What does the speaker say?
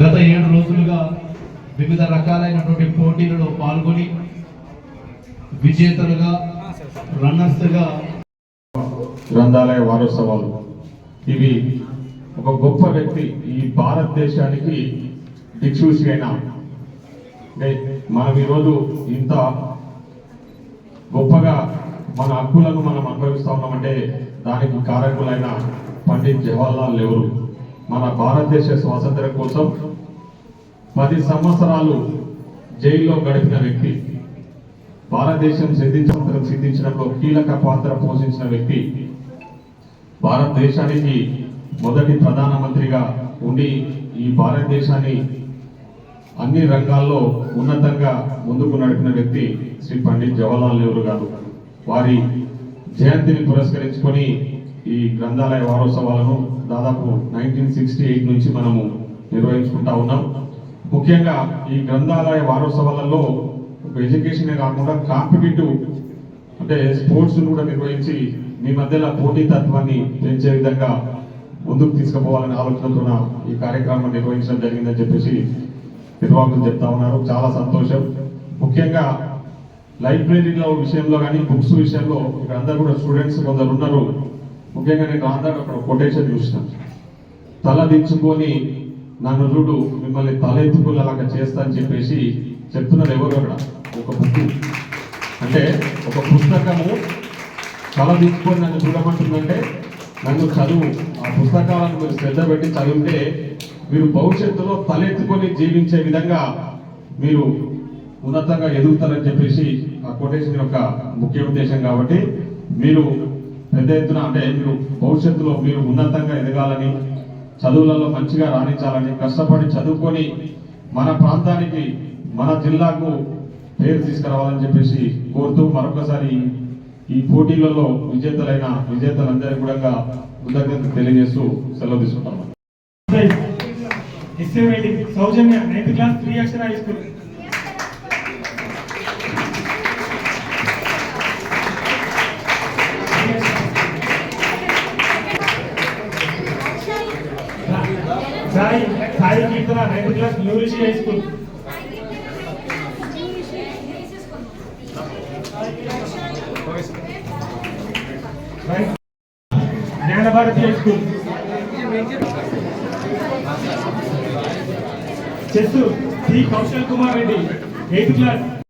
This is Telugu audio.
గత ఏడు రోజులుగా వివిధ రకాలైనటువంటి పోటీలలో పాల్గొని విజేతలుగా రన్నర్స్గా గ్రంథాలయ వారోత్సవాలు. ఇవి ఒక గొప్ప వ్యక్తి ఈ భారతదేశానికి దిక్సూచి అయిన అంటే మనం ఈరోజు ఇంత గొప్పగా మన హక్కులను మనం అనుభవిస్తా ఉన్నామంటే దానికి కారకులైన పండిత్ జవహర్లాల్ నెహ్రూ. మన భారతదేశ స్వాతంత్ర్యం కోసం పది సంవత్సరాలు జైల్లో గడిపిన వ్యక్తి భారతదేశం సిద్ధించడం సిద్ధించడంలో కీలక పాత్ర పోషించిన వ్యక్తి భారతదేశానికి మొదటి ప్రధానమంత్రిగా ఉండి ఈ భారతదేశాన్ని అన్ని రంగాల్లో ఉన్నతంగా ముందుకు నడిపిన వ్యక్తి శ్రీ పండిత్ జవహర్లాల్ నెహ్రూ గారు. వారి జయంతిని పురస్కరించుకొని ఈ గ్రంథాలయ వారోత్సవాలను దాదాపు నైన్టీన్ సిక్స్టీ ఎయిట్ నుంచి మనము నిర్వహించుకుంటా ఉన్నాం. ముఖ్యంగా ఈ గ్రంథాలయ వారోత్సవాలలో ఎడ్యుకేషనే కాకుండా కాంపిటేటివ్ అంటే స్పోర్ట్స్ను కూడా నిర్వహించి మీ మధ్యలో పోటీతత్వాన్ని పెంచే విధంగా ముందుకు తీసుకుపోవాలనే ఆలోచనతో ఈ కార్యక్రమం నిర్వహించడం జరిగిందని చెప్పేసి నిర్వాహకులు చెప్తా ఉన్నారు. చాలా సంతోషం. ముఖ్యంగా లైబ్రరీలో విషయంలో కానీ బుక్స్ విషయంలో ఇక్కడ అందరు కూడా స్టూడెంట్స్ కొందరు ఉన్నారు. ముఖ్యంగా నేను అందరూ అక్కడ కొటేషన్ చూసిన. తల దించుకొని నన్ను చూడు మిమ్మల్ని తల ఎత్తుకునేలాగా చేస్తా అని చెప్పేసి చెప్తున్నారు ఎవరు అక్కడ? ఒక బుక్ అంటే ఒక పుస్తకము తల దించుకొని నన్ను చూడమంటుందంటే నన్ను చదువు. ఆ పుస్తకాలను మీరు శ్రద్ధ పెట్టి చదివితే మీరు భవిష్యత్తులో తలెత్తుకొని జీవించే విధంగా మీరు ఉన్నతంగా ఎదుగుతారని చెప్పేసి ఆ కొటేషన్ యొక్క ముఖ్య ఉద్దేశం కాబట్టి మీరు పెద్ద ఎత్తున అంటే మీరు భవిష్యత్తులో మీరు ఉన్నతంగా ఎదగాలని చదువులలో మంచిగా రాణించాలని కష్టపడి చదువుకొని మన ప్రాంతానికి మన జిల్లాకు పేరు తీసుకురావాలని చెప్పేసి కోరుతూ మరొకసారి ఈ పోటీలలో విజేతలైన విజేతలందరికీ కూడా కృతజ్ఞత తెలియజేస్తూ సెలవు తీసుకుంటాము essay writing Soujanya ninth class three Akshara high school. Sai Sai Keerthana ninth class Nourish high school. Jnanabharathi high school. Chess Sri Kaushal Kumar Reddy eighth class.